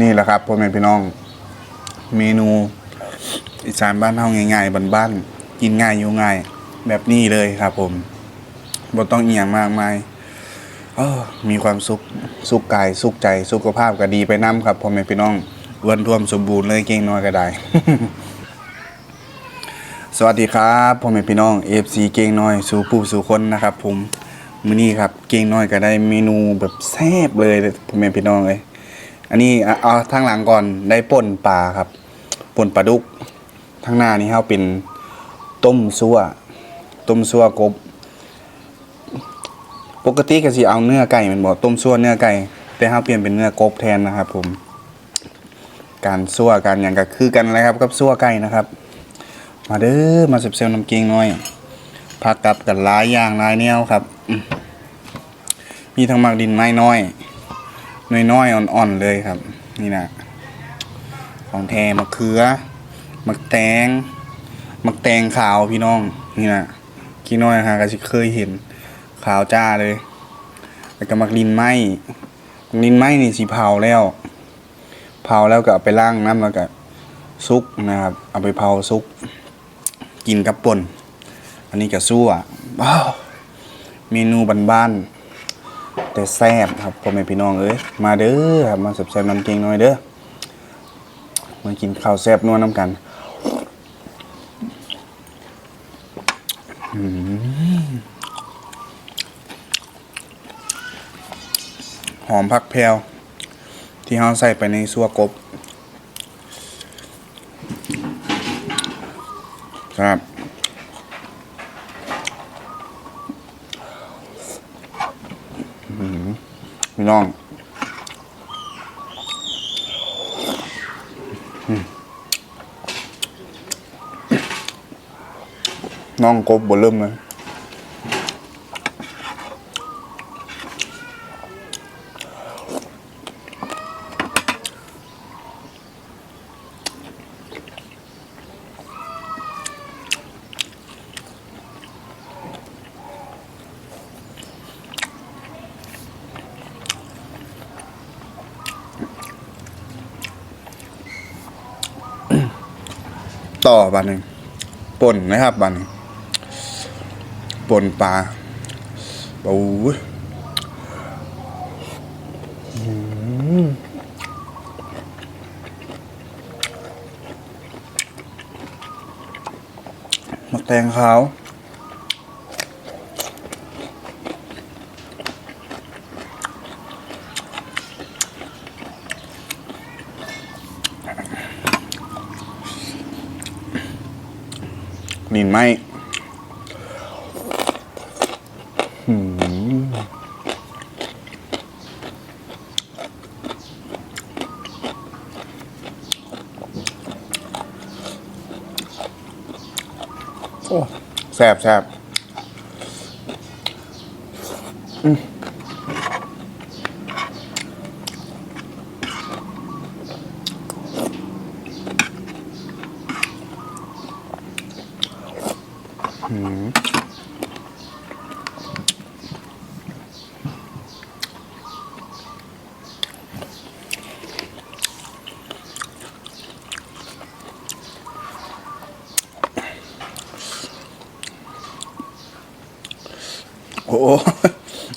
นี่แหละครับพ่อแม่พี่น้อง เมนูอีสานบ้านเฮาง่ายๆบ้านๆกินง่ายอยู่ง่าย แบบนี้เลยครับ ผมบ่ต้องเอียงมากมายเออมีความสุข สุขกาย สุขใจ สุขภาพก็ดีไปนํครับพ่อแม่พี่น้องอ้วนท้วมสมบูรณ์เลยเก่งน้อยก็ได้ สวัสดีครับพ่อแม่พี่น้อง FC เก่งน้อย สู่ผู้สู่คนนะครับ ผมมื้อนี้ครับ เก่งน้อยก็ได้เมนูแบบแซ่บเลยพ่อแม่พี่น้องเอ้ย อันนี้เอาทางหลังก่อนได้ป่นปลาครับป่นปลาดุกทางหน้านี่เฮาเป็นต้มซั่วต้มซั่วกบ ปกติก็สิเอาเนื้อไก่แมันบ่ต้มซั่วเนื้อไก่แต่เฮาเปลี่ยนเป็นเนื้อกบแทนนะครับ ผม การซั่วการหยังก็คือกันเลยครับกับซั่วไก่นะครับ มาเด้อมาเสิบเซลน้ำเกงหน่อยผักกับกันหลายอย่างหลายแนวครับมมีทั้งหมักดินไม้น้อย น้อยๆอ่อนๆเลยครับ นี่นะของแทมะเขือมะแตงมะแตงขาวพี่น้องนี่นะกี่น้อยฮะก็สิเคยเห็นขาวจ้าเลยแล้วก็มักดินไม้มักดินไม้นี่สิเผาแล้ว เผาแล้วก็เอาไปล้างน้ำแล้วก็ซุกนะครับ เอาไปเผาซุก กินกับป่นอันนี้ก็ซั่วว้าวเมนูบ้านๆ แต่แซ่บครับพ่อแม่พี่น้องเอ้ยมาเด้อครับมาแซ่บน้ำเกงหน่อยเด้อมากินข้าวแซ่บนัวน้ำกันหอมผักแพรวที่เราใส่ไปในซัวกบครับ อื้อหือ พี่น้องน้องกบบนเริ่มเลย ต่อบันหนึ่งป่นนะครับบันหนึ่งป่นปลาโอ้ยอื้อหือมะแตงขาว นินไหมโอ้แซ่บแซ่บ โอ้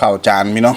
ข่าวจานพี่น้อง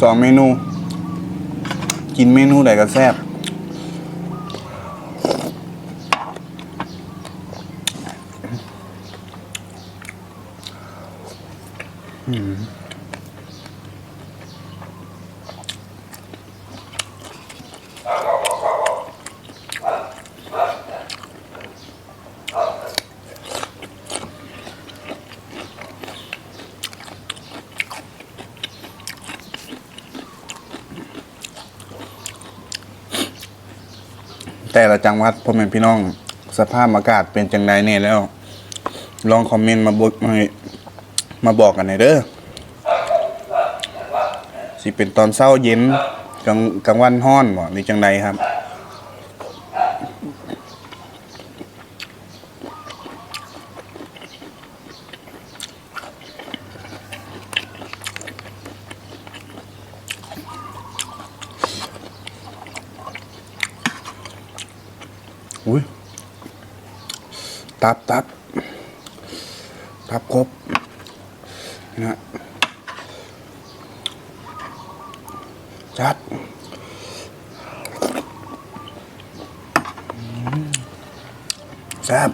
สองเมนู กินเมนูไหนก็แซ่บอืม แต่ละจังหวัดพ่อแม่พี่น้อง สภาพอากาศเป็นจังไดเนี่ยแล้ว ลองคอมเมนต์มาบอกมามาบอกกันหน่อยเด้อสิเป็นตอนเช้าเย็นกลางกลางวันห้อนบ่หรือจังใดครับ อุ้ย ตับตับตับครบนะจัดแซ่บ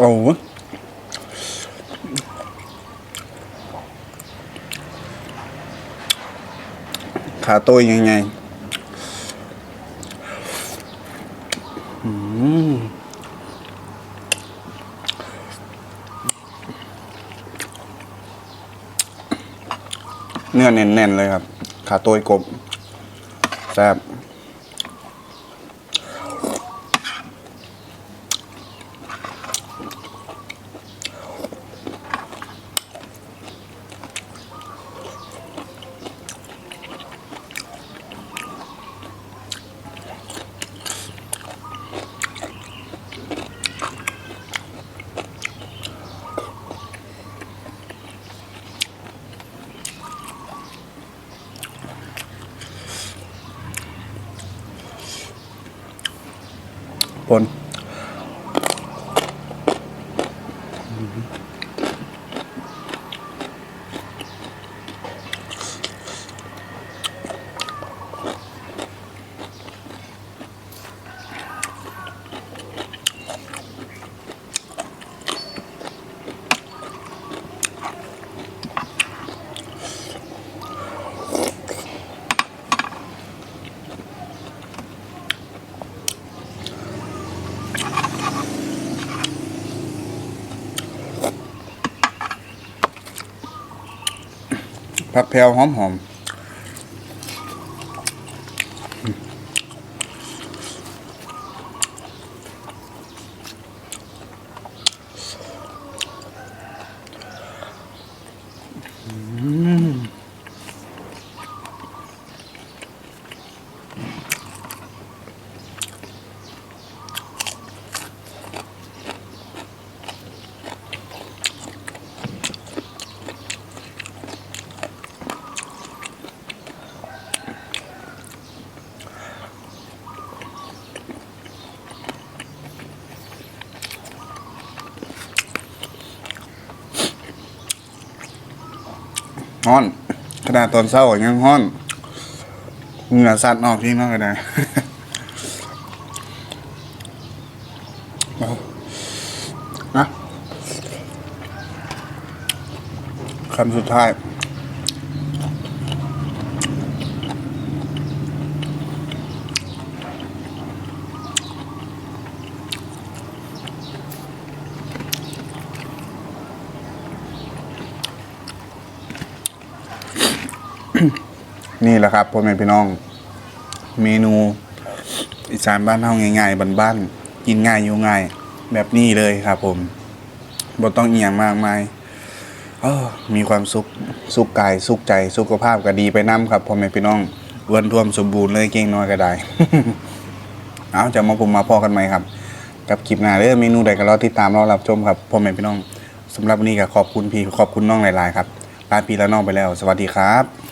โอ้ขาตัวยังไงอืมเนื้อแน่นๆเลยครับ ขาตัวกบแซ่บ ป ผักแพรวหอมหอมอืม ฮ้อนขนาดตอนเศร้ายังฮ้อนเหงื่อสัตว์ออกที่นอกกันได้เอานะคำสุดท้าย นี่แหละครับพ่อแม่พี่น้อง เมนูอีสานบ้านเฮาง่ายๆบ้านๆกินง่ายอยู่ง่าย แบบนี้เลยครับผมบ่ต้องเอียงมากมายเออมีความสุขสุขกายสุขใจสุขภาพก็ดีไปน้ำครับพ่อแม่พี่น้องอ้วนท้วมสมบูรณ์เลยเก่งน้อยก็ได้ เอาจะมาผมมาพ่อกันไหมครับ กับคลิปหน้าเด้องเมนูใดก็รอติดตามรอรับชมครับพ่อแม่พี่น้องสำหรับวันนี้ก็ขอบคุณพี่ขอบคุณน้องหลาย ๆ ครับลาพี่และน้องไปแล้ว สวัสดีครับ